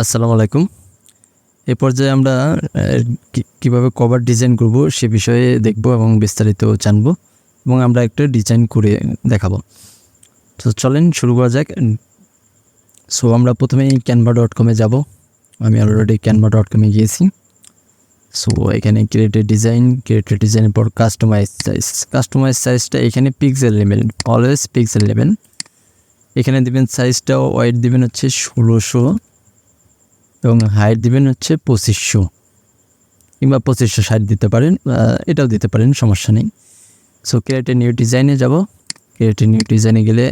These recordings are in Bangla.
আসসালামু আলাইকুম। এ পর্যায়ে আমরা কীভাবে কভার ডিজাইন করব সে বিষয়ে দেখব এবং বিস্তারিত জানব এবং আমরা একটা ডিজাইন করে দেখাবো। তো চলেন শুরু করা যাক। সো আমরা প্রথমেই ক্যানভা ডট কমে যাব। আমি অলরেডি ক্যানভা ডট কমে গিয়েছি। সো এখানে ক্রিয়েটেড ডিজাইন ক্রিয়েটেড ডিজাইনের পর কাস্টমাইজ সাইজ কাস্টমাইজ সাইজটা এখানে pixel level always pixel level এখানে দেবেন সাইজটা ওয়াইড দিবেন হচ্ছে ষোলোশো। এবং হাইট দিবেন হচ্ছে পঁচিশশো কিংবা পঁচিশশো ষাট দিতে পারেন এটাও দিতে পারেন, সমস্যা নেই। সো ক্রিয়েটে নিউ ডিজাইনে যাব। ক্রিয়েটে নিউ ডিজাইনে গেলে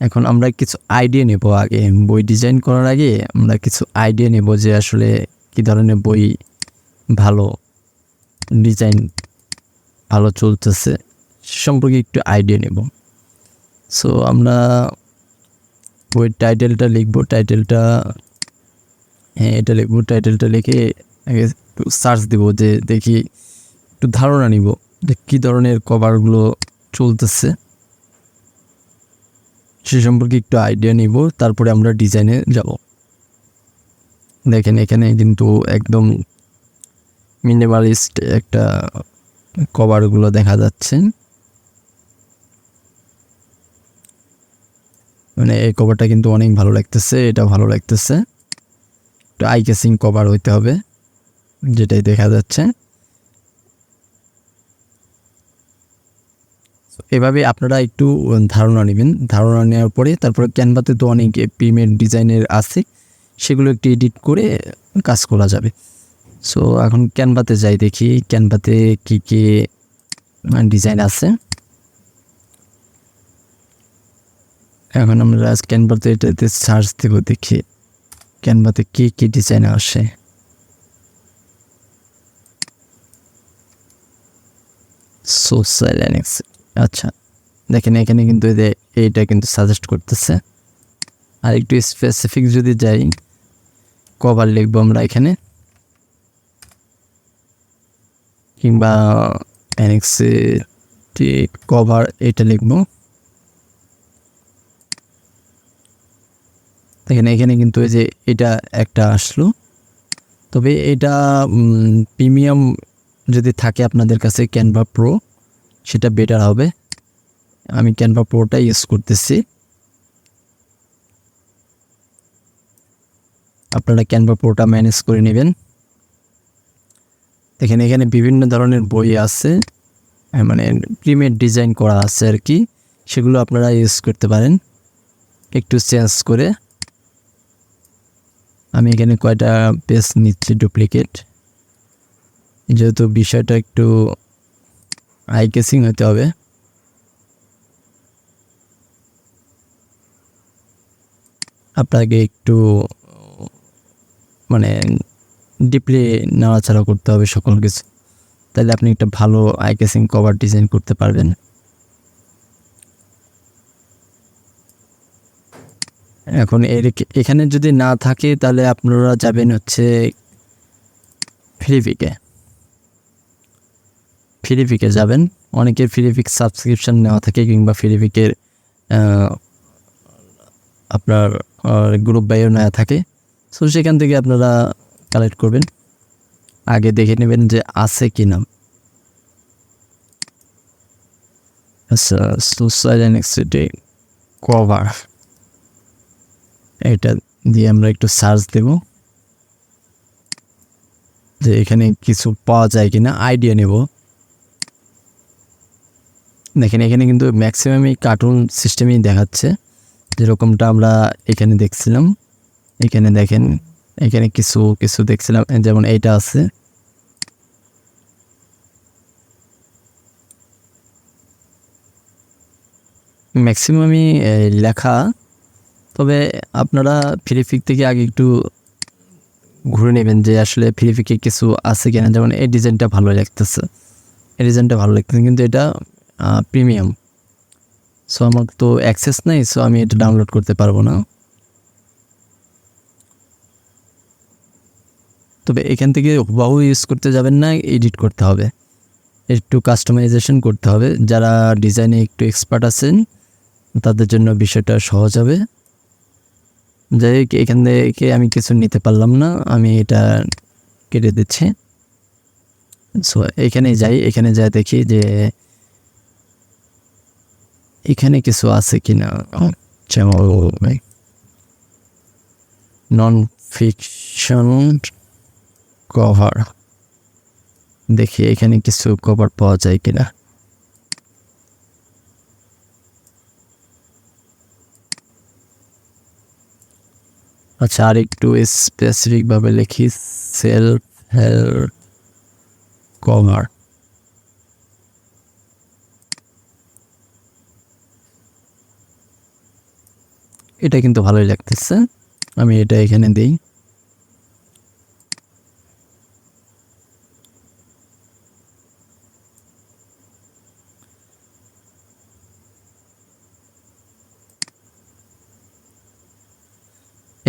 এখন আমরা কিছু আইডিয়া নেব আগে। বই ডিজাইন করার আগে আমরা কিছু আইডিয়া নেব যে আসলে কী ধরনের বই ভালো ডিজাইন ভালো চলতেছে, সে সম্পর্কে একটু আইডিয়া নেব। সো আমরা বইয়ের টাইটেলটা লিখব। টাইটেলটা হ্যাঁ এটা লিখব টাইটেলটা লিখে আগে একটু সার্চ দেবো যে দেখি, একটু ধারণা নিব যে কী ধরনের কভারগুলো চলতেছে। সে সম্পর্কে একটু আইডিয়া নিব, তারপরে আমরা ডিজাইনে যাব। দেখেন, এখানে কিন্তু একদম মিনিমালিস্ট একটা কভারগুলো দেখা যাচ্ছে। মানে এই কভারটা কিন্তু অনেক ভালো লাগতেছে, এটা ভালো লাগতেছে। একটু আই কেসিং কভার হইতে হবে, যেটাই দেখা যাচ্ছে। এভাবে আপনারা একটু ধারণা নেবেন। ধারণা নেওয়ার পরে তারপরে ক্যানভাতে তো অনেক প্রিমের ডিজাইনের আছে, সেগুলো একটু এডিট করে কাজ করা যাবে। সো এখন ক্যানভাতে যাই দেখি ক্যানভাতে কী কী ডিজাইন আছে। এখন আমরা ক্যানভাতে এটাতে সার্চ দেবো দেখি। ক্যানভাতে কী কী ডিজাইন আসে? সোশ্যাল আচ্ছা দেখেন এখানে কিন্তু এইটা কিন্তু সাজেস্ট করতেছে। আর একটু স্পেসিফিক যদি যাই কভার লিখব আমরা এখানে। কিংবা অ্যানেক্সে কভার এটা লিখব। দেখেন, এখানে কিন্তু এই যে এটা একটা আসলো। তবে এটা প্রিমিয়াম যদি থাকে আপনাদের কাছে ক্যানভা প্রো সেটা বেটার হবে। আমি ক্যানভা প্রোটা ইউজ করতেছি। আপনারা ক্যানভা প্রোটা ম্যানেজ করে নেবেন। দেখেন, এখানে বিভিন্ন ধরনের বই আছে মানে প্রিমের ডিজাইন করা আছে আর কি। সেগুলো আপনারা ইউজ করতে পারেন। একটু চেঞ্জ করে। আমি এখানে কয়টা পেজ নিচ্ছি ডুপ্লিকেট যেহেতু বিষয়টা একটু আই কেসিং হতে হবে। আপনাকে একটু মানে ডিপলি নাড়াচাড়া করতে হবে সকল কিছু। তাহলে আপনি একটা ভালো আই কেসিং কভার ডিজাইন করতে পারবেন। এখন এর এখানে যদি না থাকে তাহলে আপনারা যাবেন হচ্ছে ফ্রিপিকে ফ্রিপিকে যাবেন। অনেকের ফ্রিপিক সাবস্ক্রিপশন নেওয়া থাকে কিংবা ফ্রিপিকের আপনার গ্রুপ বাইও নেওয়া থাকে। সো সেখান থেকে আপনারা কালেক্ট করবেন। আগে দেখে নেবেন যে আছে কি না। আচ্ছা সুসাইড অ্যানেক্সিটি কভার এটা দিয়ে আমরা একটু সার্চ দেব। যে এখানে কিছু পাওয়া যায় কিনা আইডিয়া নেব। দেখেন, এখানে কিন্তু ম্যাক্সিমামই কার্টুন সিস্টেমই দেখাচ্ছে। যেরকমটা আমরা এখানে দেখছিলাম। এখানে দেখেন, এখানে কিছু কিছু দেখছিলাম। যেমন এইটা আছে। ম্যাক্সিমামই লেখা তবে আপনারা ফিলিপিক থেকে আগে একটু ঘুরে নেবেন যে আসলে ফিলিপিকে কিছু আছে কিনা। যেমন এই ডিজাইনটা ভালো লাগতেছে। এই ডিজাইনটা ভালো লাগতেছে, কিন্তু এটা প্রিমিয়াম। সো আমার তো অ্যাক্সেস নেই, সো আমি এটা ডাউনলোড করতে পারব না। তবে এখান থেকে হুবাহু ইউজ করতে যাবেন না, এডিট করতে হবে। একটু কাস্টমাইজেশন করতে হবে। যারা ডিজাইনে একটু এক্সপার্ট আছেন, তাদের জন্য বিষয়টা সহজ হবে। যাই হোক এখান থেকে আমি কিছু নিতে পারলাম না। আমি এটা কেটে দিচ্ছি। সো এখানে যাই এখানে যাই দেখি যে এখানে কিছু আছে কি না নন ফিকশন কভার দেখি এখানে কিছু কভার পাওয়া যায় কিনা। আচ্ছা আর একটু স্পেসিফিকভাবে লিখি সেলফ হেল্প কভার এটা কিন্তু ভালোই লাগতেছে। আমি এটা এখানে দিই।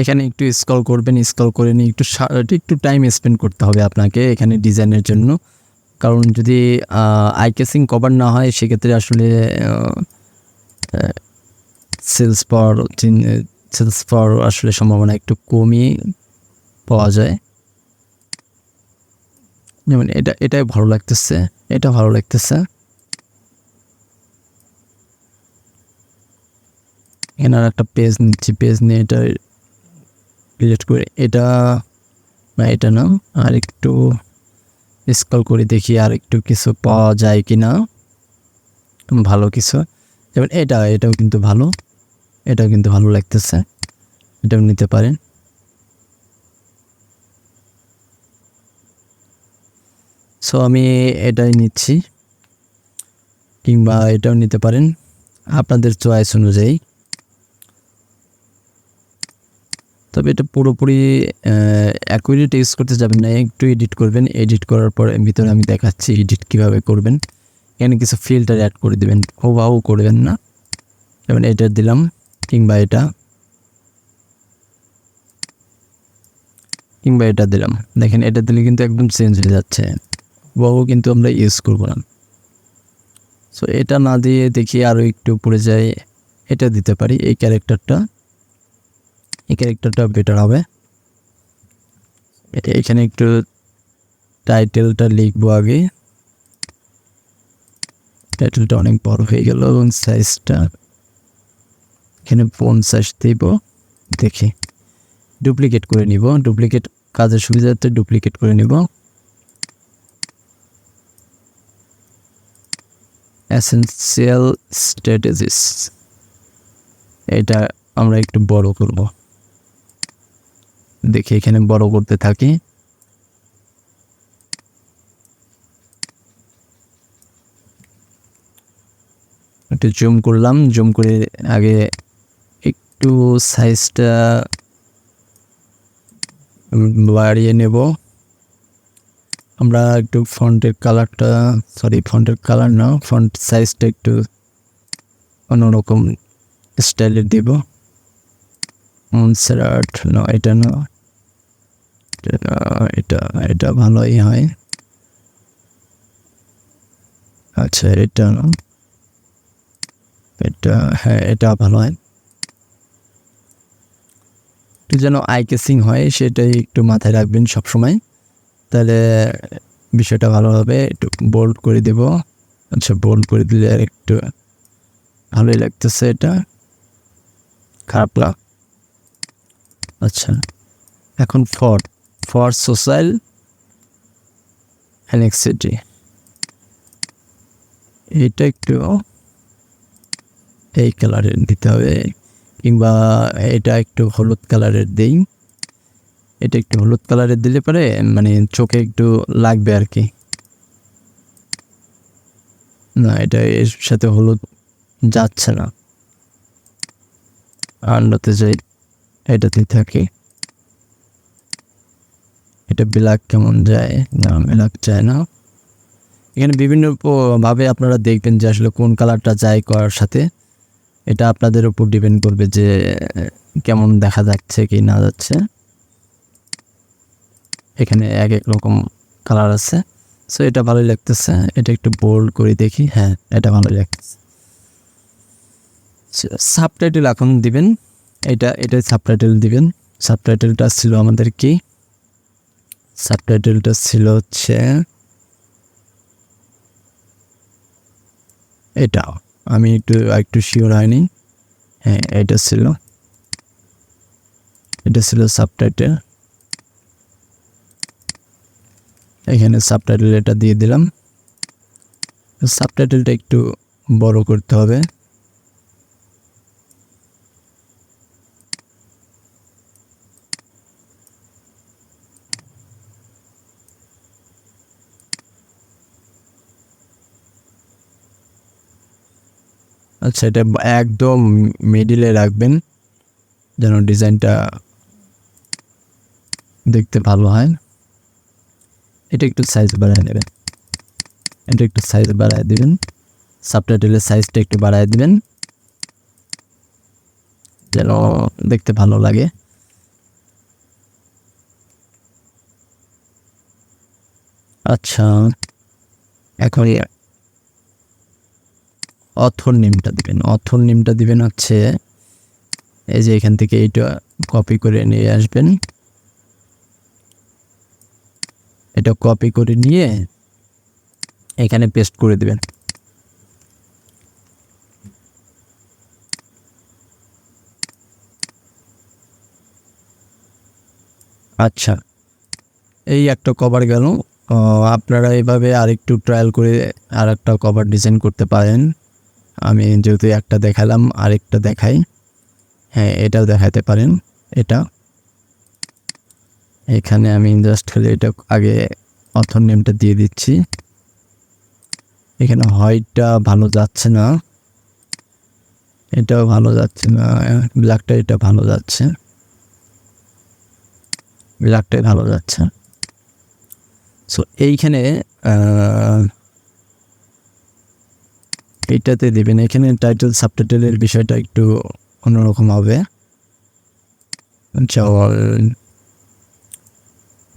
এখানে একটু স্কল করবেন স্কল করে নিয়ে একটু একটু টাইম স্পেন্ড করতে হবে আপনাকে এখানে ডিজাইনের জন্য। কারণ যদি আই কেসিং কভার না হয়, সেক্ষেত্রে আসলে সেলস পাওয়ার সেলস পাওয়ার আসলে সম্ভাবনা একটু কমই পাওয়া যায়। যেমন এটা, এটাই ভালো লাগতেছে, এটা ভালো লাগতেছে। এখানে আর একটা পেজ নিচ্ছি পেজ নিয়ে এটা ডিলিট করে। এটা, না এটা না। আর একটু স্কল করে দেখি আর একটু কিছু পাওয়া যায় কি না ভালো কিছু। যেমন এটা, এটাও কিন্তু ভালো। এটাও কিন্তু ভালো লাগতেছে। এটাও নিতে পারেন। সো আমি এটাই নিচ্ছি। কিংবা এটাও নিতে পারেন। আপনাদের চয়েস অনুযায়ী। তবে এটা পুরোপুরি অ্যাকুরেট ইউজ করতে যাবেন না, একটু এডিট করবেন। এডিট করার পর ভিতরে আমি দেখাচ্ছি এডিট কীভাবে করবেন। এখানে কিছু ফিল্টার অ্যাড করে দিবেন। হুবাহু করবেন না। যেমন এটা দিলাম, কিংবা এটা। কিংবা এটা দিলাম। দেখেন, এটা দিলে কিন্তু একদম চেঞ্জ হয়ে যাচ্ছে। হুবাহু কিন্তু আমরা ইউজ করব না। সো এটা না দিয়ে দেখি আরও একটু পড়ে যায় এটা দিতে পারি, এই ক্যারেক্টারটা এই ক্যারেক্টারটা বেটার হবে। এখানে একটু টাইটেলটা লিখব আগে। টাইটেলটা অনেক বড় হয়ে গেল এবং সাইজটা এখানে সাইজ দিব। দেখি। ডুপ্লিকেট করে নিব। ডুপ্লিকেট কাজের সুবিধার্থে ডুপ্লিকেট করে নিব। এসেন্সিয়াল স্ট্র্যাটেজিস এটা আমরা একটু বড় করব। দেখি এখানে বড় করতে থাকি। একটু জুম করলাম জুম করে আগে একটু সাইজটা বাড়িয়ে নেব। আমরা একটু ফন্টের কালারটা সরি ফন্টের কালার না ফন্ট সাইজটা একটু অন্যরকম স্টাইলের দিব। মনসেরাট না এটা না। এটা এটা ভালোই হয়। আচ্ছা এটা এটা হ্যাঁ এটা ভালো হয়। যেন আই কেসিং হয়, সেটাই একটু মাথায় রাখবেন সবসময়। তাহলে বিষয়টা ভালো হবে, একটু বোল্ড করে দেব। আচ্ছা বোল্ড করে দিলে আর একটু ভালোই লাগতেছে এটা। খারাপ লাগ আচ্ছা এখন ফর ফর সোশ্যাল অ্যানেক্সিটি এটা একটু এই কালারের দিতে হবে, কিংবা এটা একটু হলুদ কালারের দেই। এটা একটু হলুদ কালারের দিলে পরে মানে চোখে একটু লাগবে আর কি না, এটা এর সাথে হলুদ যাচ্ছে না। আন্ডাতে যাই এটাতে থাকি। এটা ব্ল্যাক কেমন যায়? না ব্ল্যাক যায় না। এখানে বিভিন্ন ভাবে আপনারা দেখবেন যে আসলে কোন কালারটা যায় করার সাথে। এটা আপনাদের উপর ডিপেন্ড করবে যে কেমন দেখা যাচ্ছে কি না যাচ্ছে। এখানে এক এক রকম কালার আছে। সো এটা ভালোই লাগতেছে। এটা একটু বোল্ড করে দেখি। হ্যাঁ এটা ভালোই লাগতেছে। সাবটাইটেল এখন দিবেন। এটা এটাই সাবটাইটেল দিবেন। সাবটাইটেলটা ছিল আমাদের কি? সাবটাইটেলটা ছিল হচ্ছে এটা আমি একটু একটু শিওর হয়নি। হ্যাঁ এটা ছিল। এটা ছিল সাবটাইটেল। এখানে সাবটাইটেল এটা দিয়ে দিলাম। সাবটাইটেলটা একটু বড় করতে হবে। আচ্ছা এটা একদম মিডিলে রাখবেন, যেন ডিজাইনটা দেখতে ভালো হয়। এটা একটু সাইজ বাড়ায় নেবেন। এটা একটু সাইজ বাড়ায় দিবেন। সাবটাইটেলের সাইজটা একটু বাড়ায় দেবেন। যেন দেখতে ভালো লাগে। আচ্ছা এখন অথর নেমটা দিবেন। অথর নেমটা দিবেন হচ্ছে এই যে এখান থেকে এইটা কপি করে নিয়ে আসবেন। এটা কপি করে নিয়ে এখানে পেস্ট করে দিবেন। আচ্ছা এই একটা কভার গেল। আপনারা এভাবে আরেকটু ট্রায়াল করে আর একটা কভার ডিজাইন করতে পারেন। আমি যেহেতু একটা দেখালাম, আরেকটা দেখাই। হ্যাঁ এটাও দেখাতে পারেন, এটা। এখানে আমি জাস্ট খালি এটা আগে অথর নেমটা দিয়ে দিচ্ছি। এখানে হোয়াইটটা ভালো যাচ্ছে না। এটাও ভালো যাচ্ছে না ব্ল্যাকটা এটা ভালো যাচ্ছে। ব্ল্যাকটাই ভালো যাচ্ছে। সো এইখানে এইটাতে দেবেন। এখানে টাইটেল সাবটাইটেলের বিষয়টা একটু অন্যরকম হবে। জল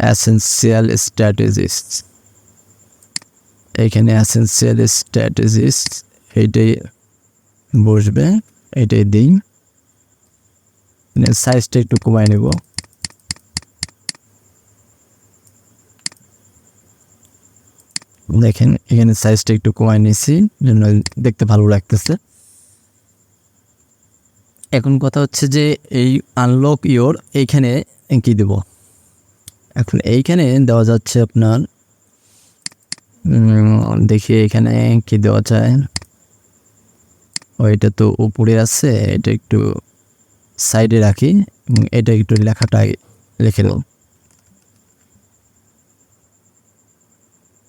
অ্যাসেন্সিয়াল স্ট্র্যাটেজিস এখানে অ্যাসেন্সিয়াল স্ট্র্যাটেজিস্ট এইটাই বসবে এটাই দিই সাইজটা একটু কমায় নেব। দেখেন, এখানে সাইজটা একটু কমায় নিয়েছি জন্য দেখতে ভালো লাগতেছে। এখন কথা হচ্ছে যে, এই আনলক ইয়োর এইখানে কি দেব? এখন এইখানে দেওয়া যাচ্ছে আপনার দেখি এখানে কি দেওয়া যায়। ও, এটা তো উপরে আছে, এটা একটু সাইডে রাখি এটা একটু লেখাটা লিখে দেব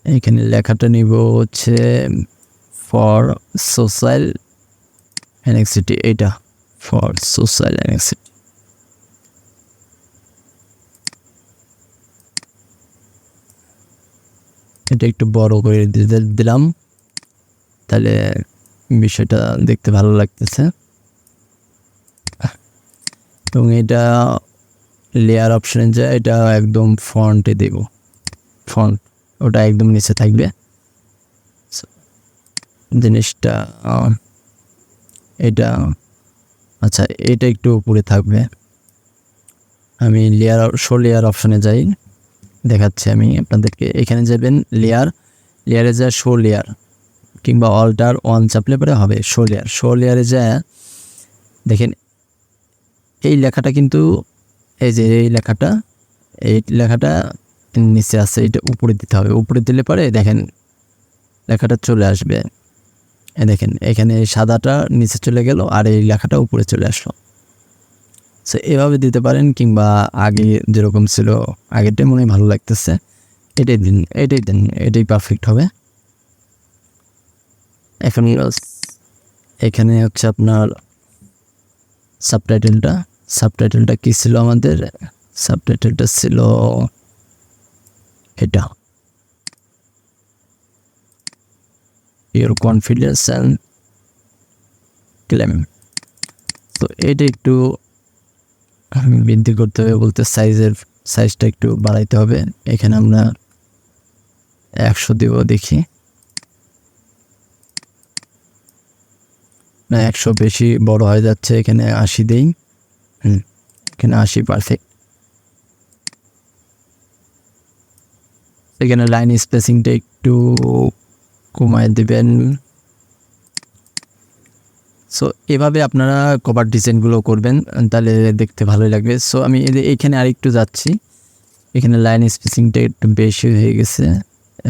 এখানে লেখাটা নিব হচ্ছে ফর সোশ্যাল অ্যানেক্সিটি এটা ফর সোশ্যাল অ্যানেক্সিটি এটা একটু বড় করে দিতে দিলাম, তাহলে বিষয়টা দেখতে ভালো লাগতেছে। এবং এটা লেয়ার অপশনে যায় এটা একদম ফন্টে দেব ফন্ট ওটা একদম নিচে থাকবে। জিনিসটা এটা আচ্ছা এটা একটু উপরে থাকবে। আমি লেয়ার শো লেয়ার অপশনে যাই, দেখাচ্ছি আমি আপনাদেরকে। এখানে যাবেন লেয়ার লেয়ারে যা শো লেয়ার কিংবা অল্টার ওয়ান চাপলে পরে হবে শো লেয়ার শো লেয়ারে যা, দেখেন, এই লেখাটা কিন্তু, এই যে, এই লেখাটা এই লেখাটা নিচে আছে, এটা উপরে দিতে হবে। উপরে দিলে পরে দেখেন, লেখাটা চলে আসবে। দেখেন, এখানে সাদাটা নিচে চলে গেল আর এই লেখাটা উপরে চলে আসলো। সো এভাবে দিতে পারেন কিংবা আগে যেরকম ছিল, আগেরটাই মনে ভালো লাগতেছে। এটাই দিন এটাই দিন, এটাই পারফেক্ট হবে। এখন এখানে হচ্ছে আপনার সাবটাইটেলটা সাবটাইটেলটা কী ছিল আমাদের? সাবটাইটেলটা ছিল এটা। ইউর কনফিডেন্স অ্যান্ড ক্লেম তো এটা একটু বৃদ্ধি করতে হবে বলতে সাইজের সাইজটা একটু বাড়াইতে হবে। এখানে আমরা একশো দিব দেখি। না, একশো বেশি বড় হয়ে যাচ্ছে, এখানে আশি দেই। হুম, এখানে আশি পারফেক্ট এখানে লাইন স্পেসিংটা একটু কমায় দেবেন। সো এভাবে আপনারা কভার ডিজাইনগুলো করবেন, তাহলে দেখতে ভালোই লাগবে। সো আমি এইখানে আরেকটু যাচ্ছি। এখানে লাইন স্পেসিংটা একটু বেশি হয়ে গেছে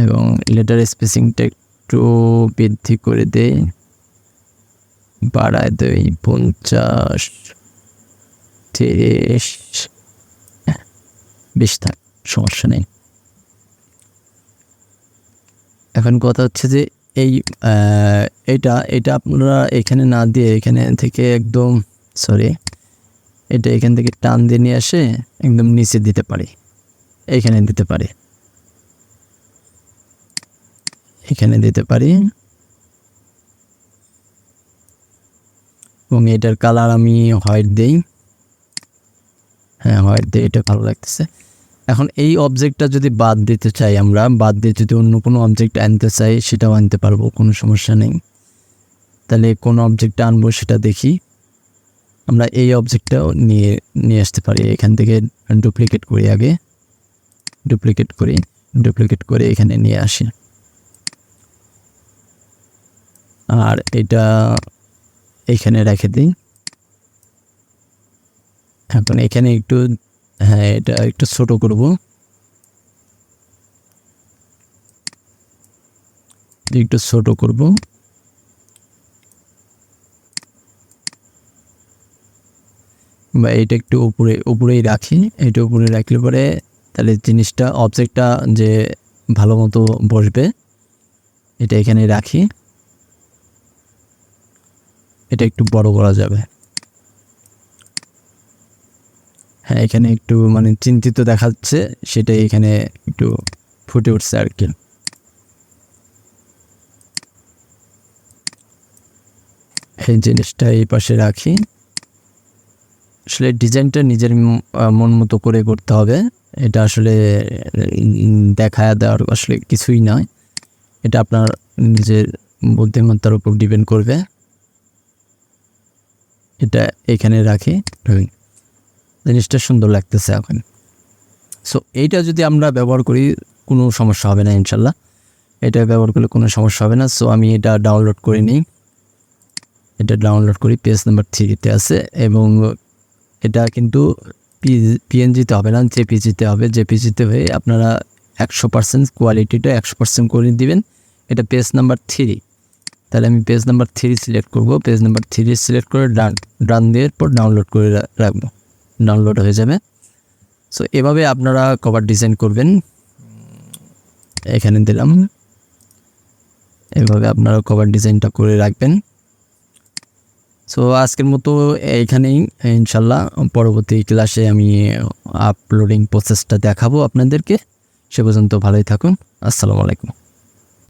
এবং লেটার স্পেসিংটা একটু বৃদ্ধি করে দেই। বাড়ায় দেই পঞ্চাশ, তিরিশ। বেশ থাক, সমস্যা নেই। এখন কথা হচ্ছে যে এই এটা এটা আপনারা এখানে না দিয়ে এখানে থেকে একদম সরি এটা এখান থেকে টান দিয়ে নিয়ে আসে একদম নিচে দিতে পারি। এইখানে দিতে পারি। এখানে দিতে পারি। এবং এটার কালার আমি হোয়াইট দিই। হ্যাঁ হোয়াইট দিই, এটা ভালো লাগতেছে। এখন এই অবজেক্টটা যদি বাদ দিতে চাই আমরা, বাদ দিয়ে যদি অন্য কোনো অবজেক্ট আনতে চাই, সেটাও আনতে পারব, কোনো সমস্যা নেই। তাহলে কোন অবজেক্টটা আনব সেটা দেখি। আমরা এই অবজেক্টটাও নিয়ে নিয়ে আসতে পারি। এখান থেকে ডুপ্লিকেট করি আগে। ডুপ্লিকেট করি ডুপ্লিকেট করে এখানে নিয়ে আসি। আর এটা এখানে রেখে দিই। এখন এখানে একটু হ্যাঁ এটা একটু ছোট করব। একটু ছোট করব। বা এটা একটু উপরে, উপরেই রাখি। এটা উপরে রাখলে পরে তাহলে জিনিসটা অবজেক্টটা যে ভালো মতো বসবে, এটা এখানে রাখি। এটা একটু বড় করা যাবে। হ্যাঁ এখানে একটু মানে চিন্তিত দেখাচ্ছে, সেটাই এখানে একটু ফুটে উঠছে আর কি। এই জিনিসটা এই পাশে রাখি। আসলে ডিজাইনটা নিজের মন মতো করে করতে হবে। এটা আসলে দেখা দেওয়ার আসলে কিছুই নয়। এটা আপনার নিজের বুদ্ধিমত্তার উপর ডিপেন্ড করবে। এটা এখানে রাখি। জিনিসটা সুন্দর লাগতেছে এখন। সো এইটা যদি আমরা ব্যবহার করি, কোনো সমস্যা হবে না, ইনশাল্লাহ। এটা ব্যবহার করলে কোনো সমস্যা হবে না। সো আমি এটা ডাউনলোড করে নিই। এটা ডাউনলোড করি পেজ নাম্বার থ্রিতে আছে। এবং এটা কিন্তু পিএনজিতে হবে না জেপিজিতে হবে। জেপিজিতে হয়ে আপনারা একশো পার্সেন্ট কোয়ালিটিটা একশো পার্সেন্ট করে দিবেন। এটা পেজ নাম্বার থ্রি তাহলে আমি পেজ নাম্বার থ্রি সিলেক্ট করব। পেজ নাম্বার থ্রি সিলেক্ট করে ডান ডান দেওয়ার পর ডাউনলোড করে রাখব। ডাউনলোড হয়ে যাবে। সো এভাবে আপনারা কভার ডিজাইন করবেন। এখানে দিলাম। এভাবে আপনারা কভার ডিজাইনটা করে রাখবেন। সো আজকের মতো এইখানেই, ইনশাল্লাহ পরবর্তী ক্লাসে আমি আপলোডিং প্রসেসটা দেখাবো আপনাদেরকে। সে পর্যন্ত ভালোই থাকুন। আসসালামু আলাইকুম।